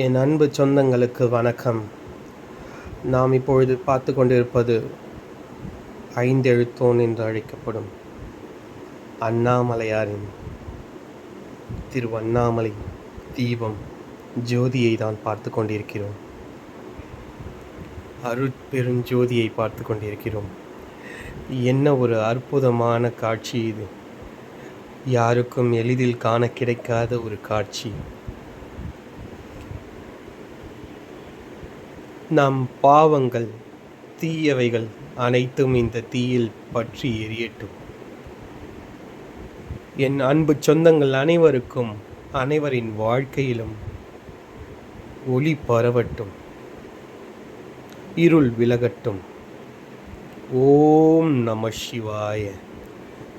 என் அன்பு சொந்தங்களுக்கு வணக்கம். நாம் இப்பொழுது பார்த்து கொண்டிருப்பது ஐந்தெழுத்தோன் என்று அழைக்கப்படும் அண்ணாமலையாரின் திரு அண்ணாமலை தீபம் ஜோதியை தான் பார்த்து கொண்டிருக்கிறோம். அருட்பெருஞ்சோதியை பார்த்து கொண்டிருக்கிறோம். என்ன ஒரு அற்புதமான காட்சி இது. யாருக்கும் எளிதில் காண கிடைக்காத ஒரு காட்சி. நம் பாவங்கள் தீயவைகள் அனைத்தும் இந்த தீயில் பற்றி எரியட்டும். என் அன்பு சொந்தங்கள் அனைவருக்கும் அனைவரின் வாழ்க்கையிலும் ஒளி பரவட்டும். இருள் விலகட்டும். ஓம் நம சிவாய.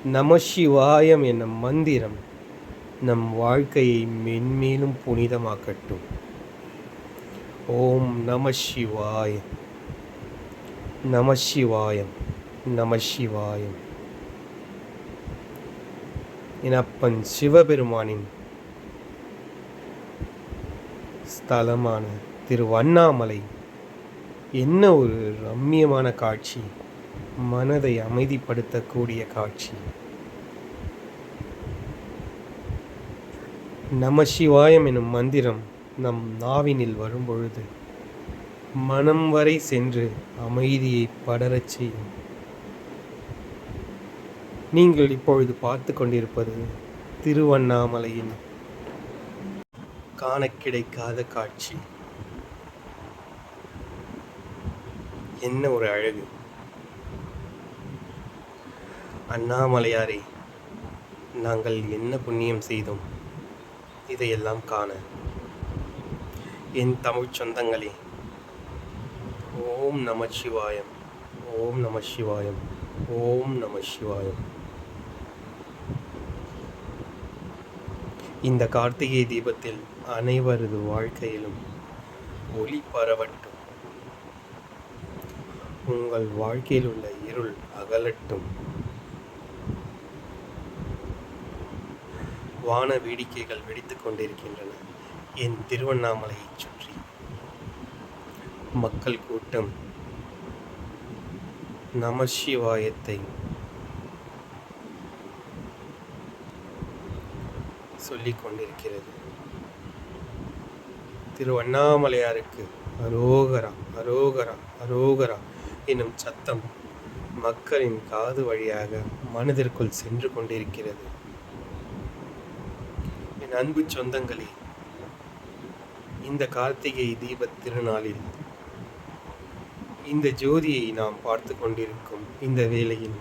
நம சிவாயம் என்னும் மந்திரம் நம் வாழ்க்கையை மென்மேலும் புனிதமாக்கட்டும். ஓம் நம சிவாய. நம சிவாயம் நம சிவாயம் என் அப்பன் சிவபெருமானின் ஸ்தலமான திரு அண்ணாமலை என்ன ஒரு ரம்மியமான காட்சி மனதை அமைதிப்படுத்தக்கூடிய காட்சி. நம சிவாயம் எனும் மந்திரம் நம் நாவினில் வரும்பொழுது மனம் வரை சென்று அமைதியை படரச் செய்யும். நீங்கள் இப்பொழுது பார்த்து கொண்டிருப்பது திருவண்ணாமலையின் காண கிடைக்காத காட்சி. என்ன ஒரு அழகு. அண்ணாமலையாரே நாங்கள் என்ன புண்ணியம் செய்தோம்? இதையெல்லாம் காண என் தமிழ் சொந்தங்களே. ஓம் நம சிவாயம். ஓம் நம சிவாயம். ஓம் நம சிவாயம். இந்த கார்த்திகை தீபத்தில் அனைவரது வாழ்க்கையிலும் ஒளி பரவட்டும். உங்கள் வாழ்க்கையில் உள்ள இருள் அகலட்டும். வான வேடிக்கைகள் வெடித்துக் கொண்டிருக்கின்றன. என் திருவண்ணாமலையைச் சுற்றி. மக்கள் கூட்டம். நமசிவாயத்தை சொல்லிக் கொண்டிருக்கிறது. திருவண்ணாமலையாருக்கு அரோகரா அரோகரா அரோகரா என்னும் சத்தம் மக்களின் காது வழியாக மனதிற்குள் சென்று கொண்டிருக்கிறது. என் அன்பு சொந்தங்களே இந்த கார்த்திகை தீப திருநாளில் இந்த ஜோதியை நாம் பார்த்து கொண்டிருக்கும் இந்த வேளையில்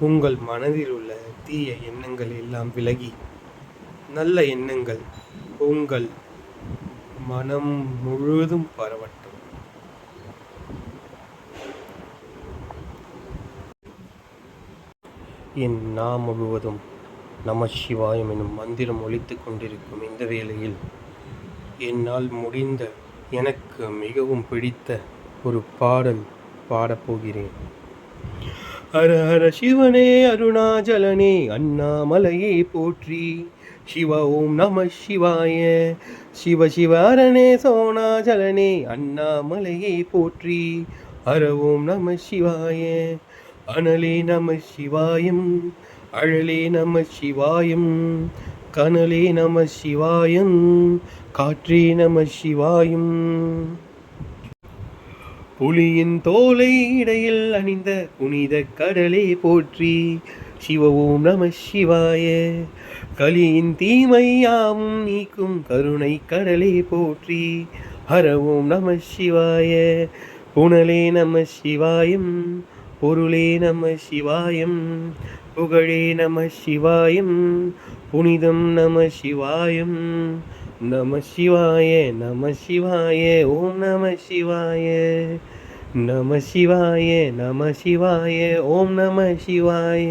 உங்கள் மனதில் உள்ள தீய எண்ணங்கள் எல்லாம் விலகி நல்ல எண்ணங்கள் உங்கள் மனம் முழுவதும் பரவட்டும். என் நா முழுவதும் நம சிவாயம் எனும் மந்திரம் ஒழித்து கொண்டிருக்கும் இந்த வேளையில் என்னால் முடிந்த எனக்கு மிகவும் பிடித்த ஒரு பாடல் பாடப்போகிறேன் ஹர ஹர சிவனே அருணாச்சலனே அண்ணாமலையே போற்றி. சிவ ஓம் நம சிவாய. சிவ சிவ அரணே சோனாச்சலனே அண்ணாமலையே போற்றி. ஹர ஓம் நம சிவாய. அனலே நம சிவாயம். அழலே நம சிவாயம். கனலே நம சிவாயம் காற்றே நம சிவாயும். புலியின் தோலை இடையில் அணிந்த புனித கடலே போற்றி சிவ ஓம் நம சிவாய. கலியின் தீமையாவும் நீக்கும் கருணை கடலே போற்றி ஹர ஓம் நம சிவாய. புனலே நம சிவாயம் பொருளே நம சிவாயம். புகழே நம சிவாயம். புனிதம் நம சிவாயம். நம சிவாய நம சிவாய ஓம் நம சிவாய. நம சிவாய நம சிவாய ஓம் நம சிவாய.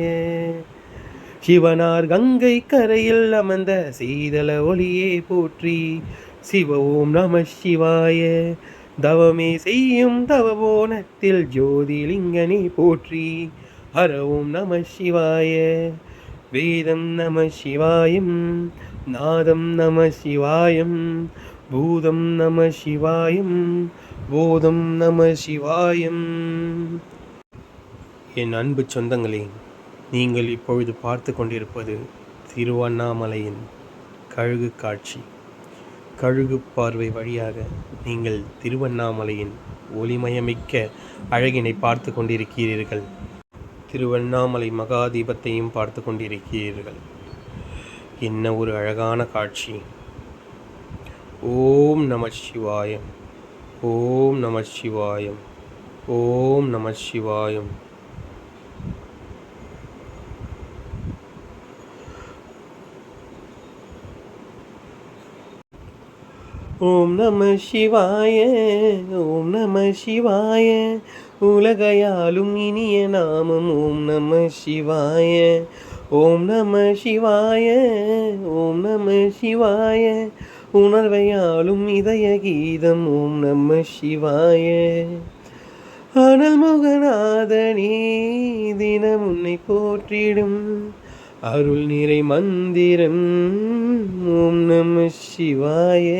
சிவனார் கங்கை கரையில் அமர்ந்த சீதள ஒளியே போற்றி சிவ ஓம் நம சிவாய. தவமே செய்யும் தவபோனத்தில் ஜோதிலிங்கனே போற்றி ஹர ஓம் நம சிவாய வேதம் நம சிவாயம் நாதம் நம சிவாயம் பூதம் நம சிவாயம் போதம் நம சிவாயம் என் அன்பு சொந்தங்களே நீங்கள் இப்பொழுது பார்த்து கொண்டிருப்பது திருவண்ணாமலையின் கழுகு காட்சி. கழுகு பார்வை வழியாக நீங்கள் திருவண்ணாமலையின் ஒளிமயமிக்க அழகினை பார்த்து கொண்டிருக்கிறீர்கள். திருவண்ணாமலை மகாதீபத்தையும் பார்த்து கொண்டிருக்கிறீர்கள். என்ன ஒரு அழகான காட்சி. ஓம் நம சிவாயம். ஓம் நம சிவாயம். ஓம் நம சிவாயம். ஓம் நம சிவாய. ஓம் நம சிவாய. உலகையாலும் இனிய நாமம். ஓம் நம சிவாய. ஓம் நம சிவாய. ஓம் நம சிவாய. உணர்வையாலும் இதய கீதம். ஓம் நம சிவாய. அனல் முகநாதனே தினம் உன்னை போற்றிடும். அருள் நிறை மந்திரம். ஓம் நம சிவாய.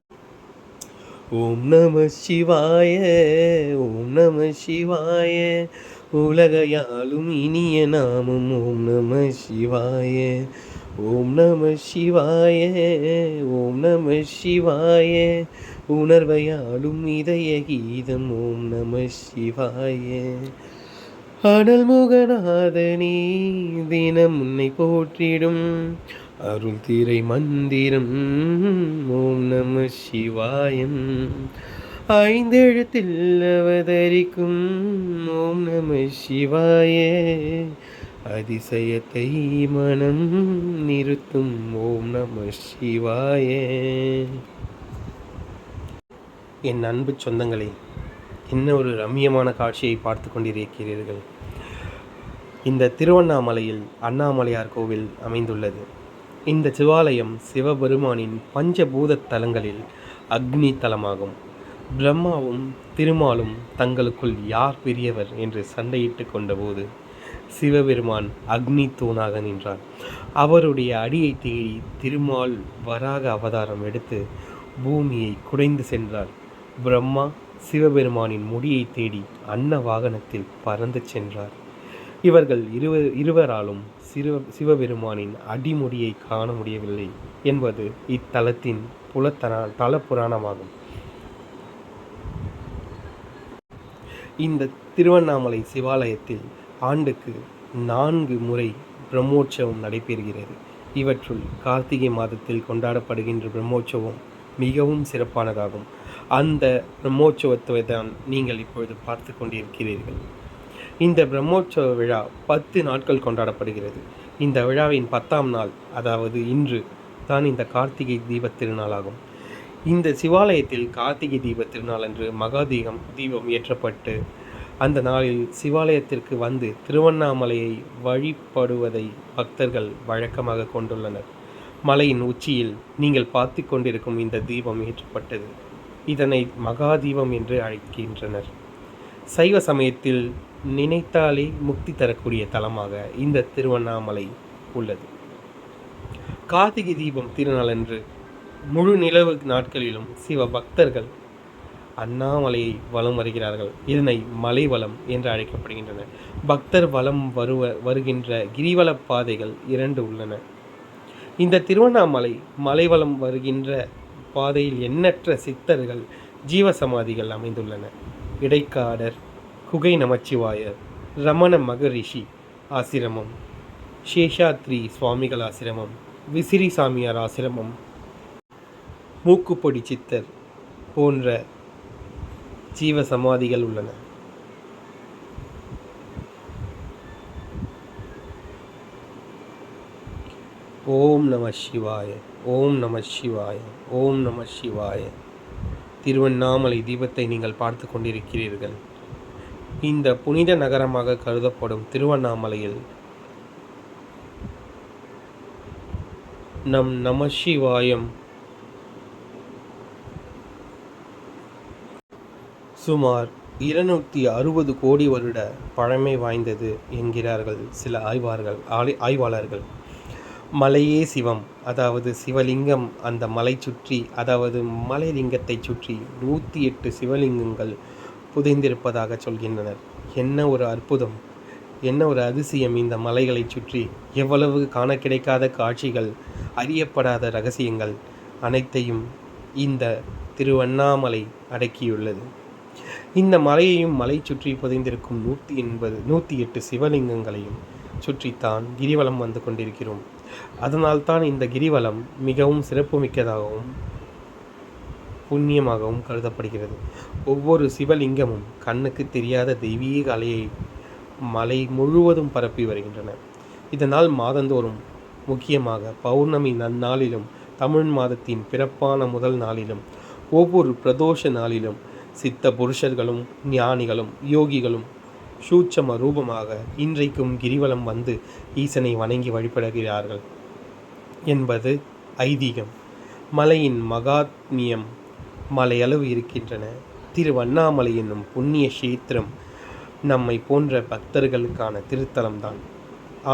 ஓம் நம சிவாய ஓம் நம சிவாய. உலகையாலும் இனிய நாமம் ஓம் நம சிவாய. ஓம் நம சிவாய ஓம் நம சிவாய. உணர்வையாலும் இதய கீதம் ஓம் நம சிவாய. அனல் முகநாதனே தினம் உன்னை போற்றிடும். அருள்திரை மந்திரம். ஓம் நம சிவாயம். ஐந்தெழுத்தில் அவதரிக்கும். ஓம் நம சிவாய. அதிசயத்தை மனம் நிறுத்தும். ஓம் நம சிவாய. என் அன்பு சொந்தங்களே என்ன ஒரு ரம்மியமான காட்சியை பார்த்து கொண்டிருக்கிறீர்கள்? இந்த திருவண்ணாமலையில் அண்ணாமலையார் கோவில் அமைந்துள்ளது. இந்த சிவாலயம் சிவபெருமானின் பஞ்சபூத தலங்களில் அக்னி தலமாகும். பிரம்மாவும் திருமாலும் தங்களுக்குள் யார் பெரியவர் என்று சண்டையிட்டு கொண்டபோது சிவபெருமான் அக்னி தூணாக நின்றார். அவருடைய அடியை தேடி திருமால் வராக அவதாரம் எடுத்து பூமியை குடைந்து சென்றார். பிரம்மா சிவபெருமானின் முடியை தேடி அன்ன வாகனத்தில் பறந்து சென்றார். இவர்கள் இருவர் இருவராலும் சிவ சிவபெருமானின் அடிமுடியை காண முடியவில்லை என்பது இத்தலத்தின் புலத்தன தல புராணமாகும் இந்த திருவண்ணாமலை சிவாலயத்தில் ஆண்டுக்கு நான்கு முறை பிரம்மோற்சவம் நடைபெறுகிறது. இவற்றுள் கார்த்திகை மாதத்தில் கொண்டாடப்படுகின்ற பிரம்மோற்சவம் மிகவும் சிறப்பானதாகும். அந்த பிரம்மோற்சவத்தை தான் நீங்கள் இப்பொழுது பார்த்து கொண்டிருக்கிறீர்கள். இந்த பிரம்மோற்சவ விழா பத்து நாட்கள் கொண்டாடப்படுகிறது. இந்த விழாவின் பத்தாம் நாள் அதாவது இன்று தான் இந்த கார்த்திகை தீப திருநாளாகும். இந்த சிவாலயத்தில் கார்த்திகை தீப திருநாள் அன்று மகாதீகம் தீபம் ஏற்றப்பட்டு அந்த நாளில் சிவாலயத்திற்கு வந்து திருவண்ணாமலையை வழிபடுவதை பக்தர்கள் வழக்கமாக கொண்டுள்ளனர். மலையின் உச்சியில் நீங்கள் பார்த்து கொண்டிருக்கும் இந்த தீபம் ஏற்றப்பட்டது. இதனை மகாதீபம் என்று அழைக்கின்றனர். சைவ சமயத்தில் நினைத்தாலே முக்தி தரக்கூடிய தலமாக இந்த திருவண்ணாமலை உள்ளது. கார்த்திகை தீபம் திருநாளன்று முழு நிலவு நாட்களிலும் சிவ பக்தர்கள் அண்ணாமலையை வலம் வருகிறார்கள். இதனை மலைவளம் என்று அழைக்கப்படுகின்றன. பக்தர் வலம் வருவ வருகின்ற கிரிவல பாதைகள் இரண்டு உள்ளன. இந்த திருவண்ணாமலை மலைவளம் வருகின்ற பாதையில் எண்ணற்ற சித்தர்கள் ஜீவசமாதிகள் அமைந்துள்ளன. இடைக்காடர் குகை நமச்சிவாய ரமண மகரிஷி ஆசிரமம் சேஷாத்ரி சுவாமிகள் ஆசிரமம் விசிறி சாமியார் ஆசிரமம் மூக்குப்பொடி சித்தர் போன்ற ஜீவ சமாதிகள் உள்ளன. ஓம் நம சிவாய ஓம் நம சிவாய ஓம் நம சிவாய. திருவண்ணாமலை தீபத்தை நீங்கள் பார்த்து கொண்டிருக்கிறீர்கள். இந்த புனித நகரமாக கருதப்படும் திருவண்ணாமலையில். நம் நமசிவாயம் சுமார் இருநூற்றி அறுபது கோடி வருட பழமை வாய்ந்தது என்கிறார்கள் சில ஆய்வார்கள் ஆலை ஆய்வாளர்கள். மலையே சிவம் அதாவது சிவலிங்கம். அந்த மலை சுற்றி அதாவது மலைலிங்கத்தை சுற்றி நூற்றி எட்டு சிவலிங்கங்கள் புதைந்திருப்பதாக சொல்கின்றனர். என்ன ஒரு அற்புதம். என்ன ஒரு அதிசயம் இந்த மலைகளை சுற்றி. எவ்வளவு காண கிடைக்காத காட்சிகள். அறியப்படாத ரகசியங்கள் அனைத்தையும் இந்த திருவண்ணாமலை அடக்கியுள்ளது. இந்த மலையையும் மலை சுற்றி புதைந்திருக்கும் நூற்றி எண்பது நூற்றி எட்டு சிவலிங்கங்களையும் சுற்றித்தான் கிரிவலம் வந்து கொண்டிருக்கிறோம். அதனால்தான் இந்த கிரிவலம் மிகவும் சிறப்புமிக்கதாகவும் புண்ணியமாகவும் கருதப்படுகிறது. ஒவ்வொரு சிவலிங்கமும் கண்ணுக்கு தெரியாத தெய்வீக அலையை மலை முழுவதும் பரப்பி வருகின்றன. இதனால் மாதந்தோறும் முக்கியமாக பௌர்ணமி நன்னாளிலும் தமிழ் மாதத்தின் பிறப்பான முதல் நாளிலும் ஒவ்வொரு பிரதோஷ நாளிலும் சித்த புருஷர்களும் ஞானிகளும் யோகிகளும் சூட்சம ரூபமாக இன்றைக்கும் கிரிவலம் வந்து ஈசனை வணங்கி வழிபடுகிறார்கள் என்பது ஐதீகம். மலையின் மகாத்மியம் மலையளவு இருக்கின்றன. திருவண்ணாமலை என்னும் புண்ணிய கஷேத்திரம் நம்மை போன்ற பக்தர்களுக்கான திருத்தலம்தான்.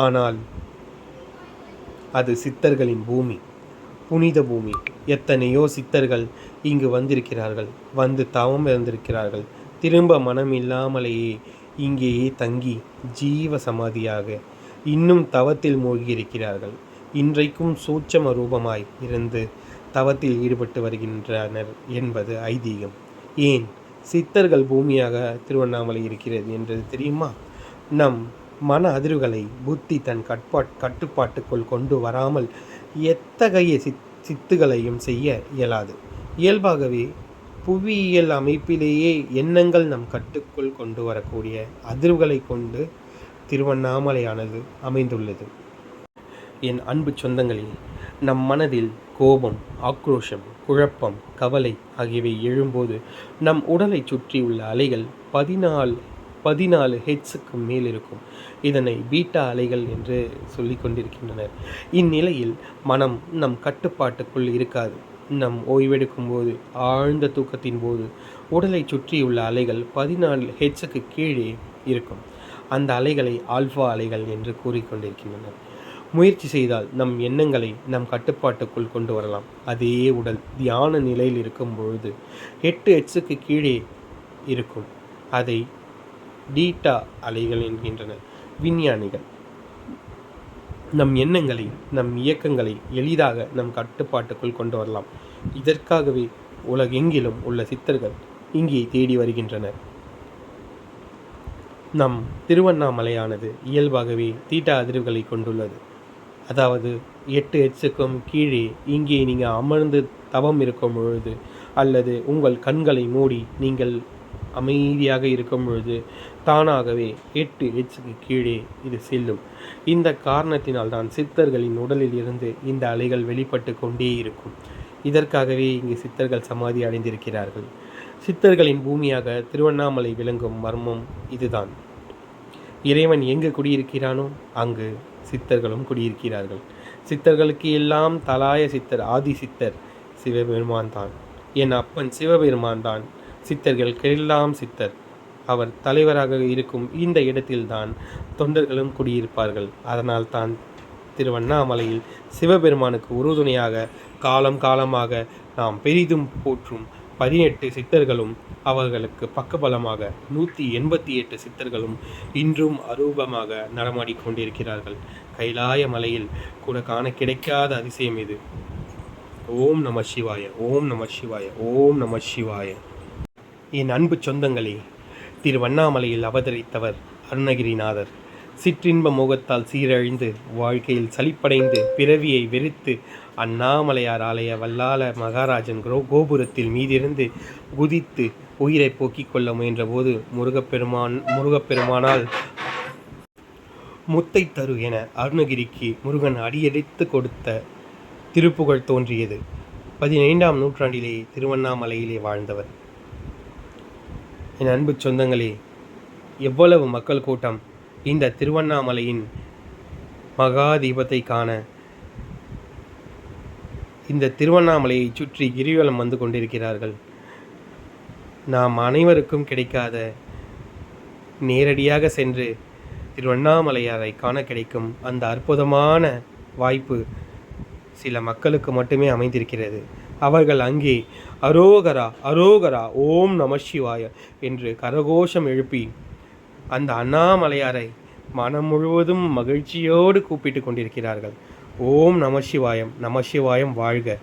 ஆனால் அது சித்தர்களின் பூமி புனித பூமி. எத்தனையோ சித்தர்கள் இங்கு வந்திருக்கிறார்கள் வந்து தவம் இருந்திருக்கிறார்கள் திரும்ப மனம் இல்லாமலேயே இங்கேயே தங்கி ஜீவ சமாதியாக இன்னும் தவத்தில் மூழ்கியிருக்கிறார்கள். இன்றைக்கும் சூட்சம ரூபமாய் இருந்து தவத்தில் ஈடுபட்டு வருகின்றனர் என்பது ஐதீகம். ஏன்? சித்தர்கள் பூமியாக திருவண்ணாமலை இருக்கிறது என்றது தெரியுமா? நம் மன அதிர்வுகளை புத்தி தன் கட்பாட் கட்டுப்பாட்டுக்குள் கொண்டு வராமல் எத்தகைய சித் சித்துகளையும் செய்ய இயலாது. இயல்பாகவே புவியியல் அமைப்பிலேயே எண்ணங்கள் நம் கட்டுக்குள் கொண்டு வரக்கூடிய அதிர்வுகளை கொண்டு திருவண்ணாமலையானது அமைந்துள்ளது. என் அன்பு சொந்தங்களில் நம் மனதில் கோபம் ஆக்ரோஷம் குழப்பம் கவலை ஆகியவை எழும்போது நம் உடலை சுற்றியுள்ள அலைகள் பதினாலு பதினாலு ஹெட்ஸுக்கு மேல் இருக்கும் இதனை பீட்டா அலைகள் என்று சொல்லி கொண்டிருக்கின்றனர். இந்நிலையில் மனம் நம் கட்டுப்பாட்டுக்குள் இருக்காது. நம் ஓய்வெடுக்கும் போது ஆழ்ந்த தூக்கத்தின் போது உடலை சுற்றியுள்ள அலைகள் பதினாலு ஹெட்ஸுக்கு கீழே இருக்கும். அந்த அலைகளை ஆல்ஃபா அலைகள் என்று கூறிக்கொண்டிருக்கின்றனர் முயற்சி செய்தால் நம் எண்ணங்களை நம் கட்டுப்பாட்டுக்குள் கொண்டு வரலாம். அதே உடல் தியான நிலையில் இருக்கும் பொழுது எட்டு எட்ஸுக்கு கீழே இருக்கும். அதை டீட்டா அலைகள் என்கின்றனர் விஞ்ஞானிகள். நம் எண்ணங்களை நம் இயக்கங்களை எளிதாக நம் கட்டுப்பாட்டுக்குள் கொண்டு வரலாம். இதற்காகவே உலகெங்கிலும் உள்ள சித்தர்கள் இங்கே தேடி வருகின்றனர். நம் திருவண்ணாமலையானது இயல்பாகவே தீட்டா அதிர்வுகளை கொண்டுள்ளது. அதாவது எட்டு எச்சுக்கும் கீழே இங்கே நீங்கள் அமர்ந்து தவம் இருக்கும் பொழுது அல்லது உங்கள் கண்களை மூடி நீங்கள் அமைதியாக இருக்கும் பொழுது தானாகவே எட்டு எச்சுக்கு கீழே இது செல்லும். இந்த காரணத்தினால் தான் சித்தர்களின் உடலில் இருந்து இந்த அலைகள் வெளிப்பட்டு கொண்டே இருக்கும். இதற்காகவே இங்கு சித்தர்கள் சமாதி அடைந்திருக்கிறார்கள். சித்தர்களின் பூமியாக திருவண்ணாமலை விளங்கும் மர்மம் இதுதான். இறைவன் எங்கு குடியிருக்கிறானோ அங்கு சித்தர்களும் குடியிருக்கிறார்கள். சித்தர்களுக்கு எல்லாம் தலாய சித்தர் ஆதி சித்தர் சிவபெருமான் தான். என் அப்பன் சிவபெருமான் தான். சித்தர்களுக்கெல்லாம் சித்தர். அவர் தலைவராக இருக்கும் இந்த இடத்தில்தான் தொண்டர்களும் குடியிருப்பார்கள். அதனால் தான் திருவண்ணாமலையில் சிவபெருமானுக்கு உறுதுணையாக காலம் காலமாக நாம் பெரிதும் போற்றும் பதினெட்டு சித்தர்களும் அவர்களுக்கு பக்கபலமாக நூற்றி எண்பத்தி எட்டு சித்தர்களும் இன்றும் அரூபமாக நடமாடிக்கொண்டிருக்கிறார்கள் கைலாய மலையில் கூட காண கிடைக்காத அதிசயம் இது. ஓம் நம சிவாய ஓம் நம சிவாய ஓம் நம சிவாய. என் அன்பு சொந்தங்களே திருவண்ணாமலையில் அவதரித்தவர் அருணகிரிநாதர். சிற்றின்ப மோகத்தால் சீரழிந்து வாழ்க்கையில் சலிப்படைந்து பிறவியை வெறுத்து அண்ணாமலையார் ஆலய வல்லால மகாராஜன் கோ கோபுரத்தில் மீதிருந்து குதித்து உயிரை போக்கிக் கொள்ள முயன்றபோது முருகப்பெருமான் முருகப்பெருமானால் முத்தை தரு என அருணகிரிக்கு முருகன் அடியெடுத்து கொடுத்த திருப்புகழ் தோன்றியது. பதினைந்தாம் நூற்றாண்டிலே திருவண்ணாமலையிலே வாழ்ந்தவர். என் அன்பு சொந்தங்களே எவ்வளவு மக்கள் கூட்டம் இந்த திருவண்ணாமலையின் மகாதீபத்தை காண இந்த திருவண்ணாமலையை சுற்றி கிரிவலம் வந்து கொண்டிருக்கிறார்கள். நாம் அனைவருக்கும் கிடைக்காத நேரடியாக சென்று திருவண்ணாமலையாரை காண கிடைக்கும் அந்த அற்புதமான வாய்ப்பு சில மக்களுக்கு மட்டுமே அமைந்திருக்கிறது. அவர்கள் அங்கே அரோகரா அரோகரா ஓம் நம சிவாய என்று கரகோஷம் எழுப்பி அந்த அண்ணாமலையாரை மனம் முழுவதும் மகிழ்ச்சியோடு கூப்பிட்டு கொண்டிருக்கிறார்கள். ஓம் நம சிவாயம் நம சிவாயம் வாழ்க.